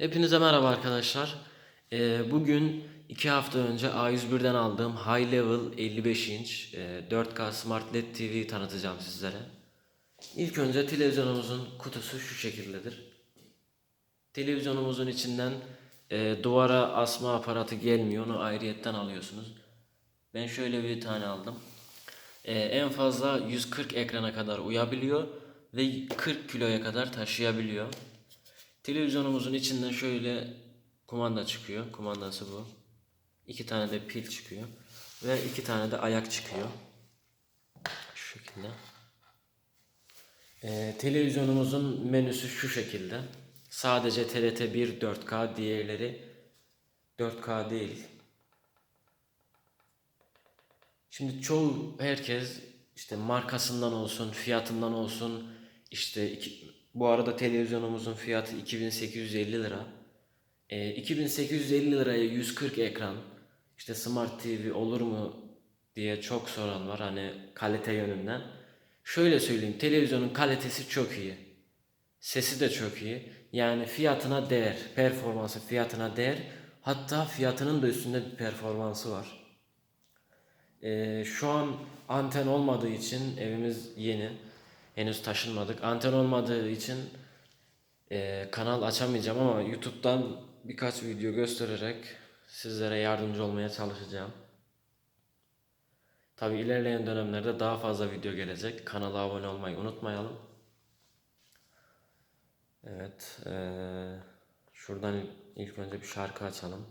Hepinize merhaba arkadaşlar. Ee, bugün iki hafta önce A101'den aldığım High Level 55 inç e, 4K Smart LED TV tanıtacağım sizlere. İlk önce televizyonumuzun kutusu şu şekildedir. Televizyonumuzun içinden e, duvara asma aparatı gelmiyor. Onu ayrıyetten alıyorsunuz. Ben şöyle bir tane aldım. E, en fazla 140 ekrana kadar uyabiliyor ve 40 kiloya kadar taşıyabiliyor. Televizyonumuzun içinden şöyle kumanda çıkıyor. Kumandası bu. İki tane de pil çıkıyor. Ve iki tane de ayak çıkıyor. Şu şekilde. Ee, televizyonumuzun menüsü şu şekilde. Sadece TRT 1 4K, diğerleri 4K değil. Şimdi çoğu herkes işte markasından olsun, fiyatından olsun işte iki, bu arada televizyonumuzun fiyatı 2850 lira. Ee, 2850 liraya 140 ekran işte Smart TV olur mu diye çok soran var hani kalite yönünden. Şöyle söyleyeyim televizyonun kalitesi çok iyi. Sesi de çok iyi. Yani fiyatına değer. Performansı fiyatına değer. Hatta fiyatının da üstünde bir performansı var. Ee, şu an anten olmadığı için evimiz yeni. Henüz taşınmadık. Anten olmadığı için e, kanal açamayacağım ama YouTube'dan birkaç video göstererek sizlere yardımcı olmaya çalışacağım. Tabi ilerleyen dönemlerde daha fazla video gelecek. Kanala abone olmayı unutmayalım. Evet. eee, şuradan ilk önce bir şarkı açalım.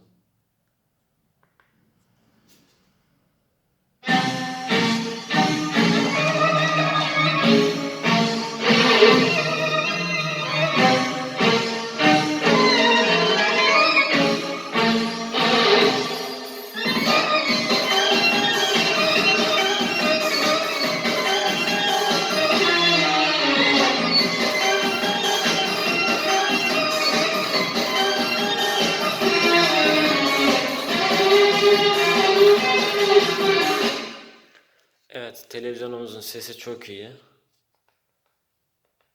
Evet, televizyonumuzun sesi çok iyi.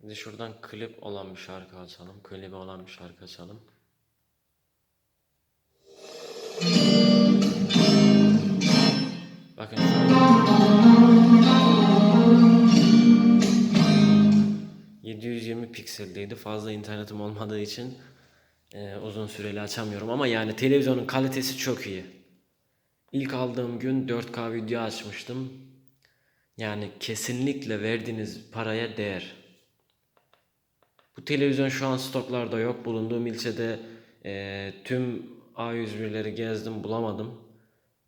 De şuradan klip olan bir şarkı açalım. Klibi olan bir şarkı açalım. Bakın şöyle. 720 pikseldeydi. Fazla internetim olmadığı için e, uzun süreli açamıyorum. Ama yani televizyonun kalitesi çok iyi. İlk aldığım gün 4K video açmıştım. Yani kesinlikle verdiğiniz paraya değer. Bu televizyon şu an stoklarda yok. Bulunduğum ilçede e, tüm A101'leri gezdim bulamadım.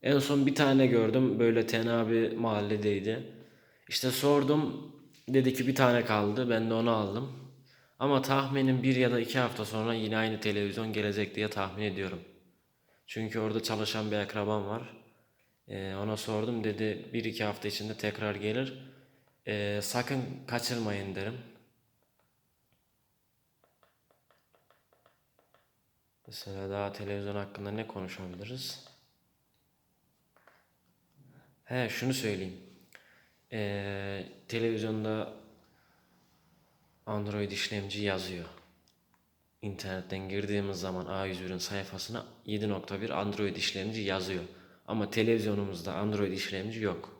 En son bir tane gördüm. Böyle tenha bir mahalledeydi. İşte sordum. Dedi ki bir tane kaldı. Ben de onu aldım. Ama tahminim bir ya da iki hafta sonra yine aynı televizyon gelecek diye tahmin ediyorum. Çünkü orada çalışan bir akrabam var. Ee, ona sordum dedi bir iki hafta içinde tekrar gelir. Ee, sakın kaçırmayın derim. Mesela daha televizyon hakkında ne konuşabiliriz? He şunu söyleyeyim. Ee, televizyonda Android işlemci yazıyor. İnternetten girdiğimiz zaman A101'in sayfasına 7.1 Android işlemci yazıyor. Ama televizyonumuzda Android işlemci yok.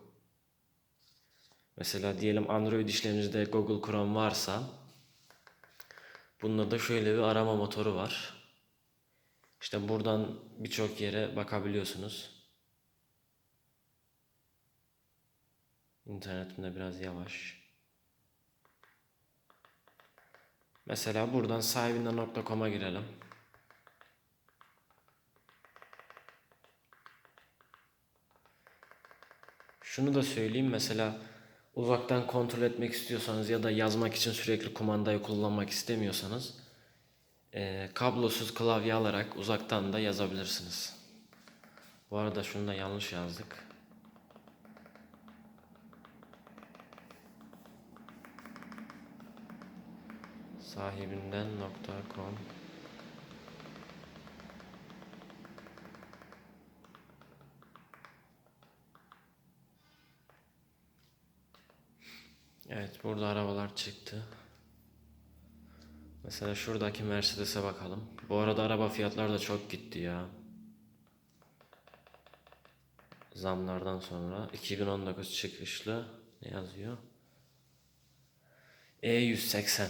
Mesela diyelim Android işlemcide Google Chrome varsa bunda da şöyle bir arama motoru var. İşte buradan birçok yere bakabiliyorsunuz. İnternetim de biraz yavaş. Mesela buradan sahibinden.com'a girelim. Şunu da söyleyeyim mesela uzaktan kontrol etmek istiyorsanız ya da yazmak için sürekli kumandayı kullanmak istemiyorsanız eee, kablosuz klavye alarak uzaktan da yazabilirsiniz. Bu arada şunu da yanlış yazdık. sahibinden.com Evet burada arabalar çıktı. Mesela şuradaki Mercedes'e bakalım. Bu arada araba fiyatları da çok gitti ya. Zamlardan sonra 2019 çıkışlı ne yazıyor? E E180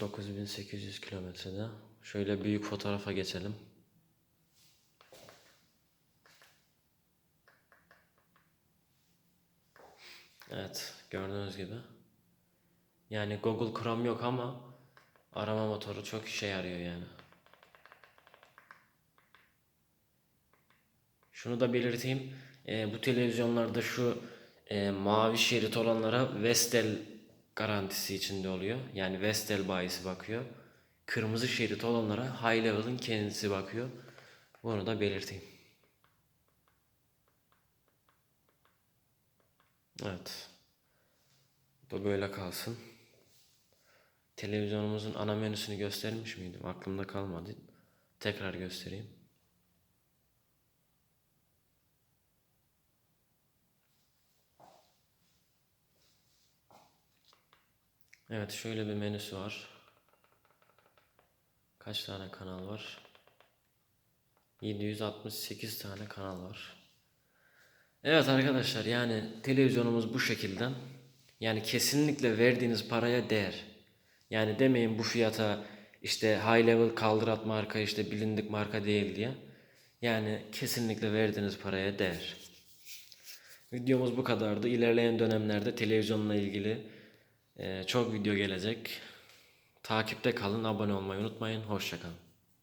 9800 kilometrede. Şöyle büyük fotoğrafa geçelim. Evet, gördüğünüz gibi. Yani Google Chrome yok ama arama motoru çok işe yarıyor yani. Şunu da belirteyim. Ee, bu televizyonlarda şu e, mavi şerit olanlara Vestel garantisi içinde oluyor. Yani Vestel bayisi bakıyor. Kırmızı şerit olanlara High Level'ın kendisi bakıyor. Bunu da belirteyim. Evet. Bu böyle kalsın. Televizyonumuzun ana menüsünü göstermiş miydim? Aklımda kalmadı. Tekrar göstereyim. Evet şöyle bir menüsü var. Kaç tane kanal var? 768 tane kanal var. Evet arkadaşlar yani televizyonumuz bu şekilde. Yani kesinlikle verdiğiniz paraya değer. Yani demeyin bu fiyata işte high level kaldırat marka işte bilindik marka değil diye. Yani kesinlikle verdiğiniz paraya değer. Videomuz bu kadardı. İlerleyen dönemlerde televizyonla ilgili e, çok video gelecek. Takipte kalın, abone olmayı unutmayın. Hoşçakalın.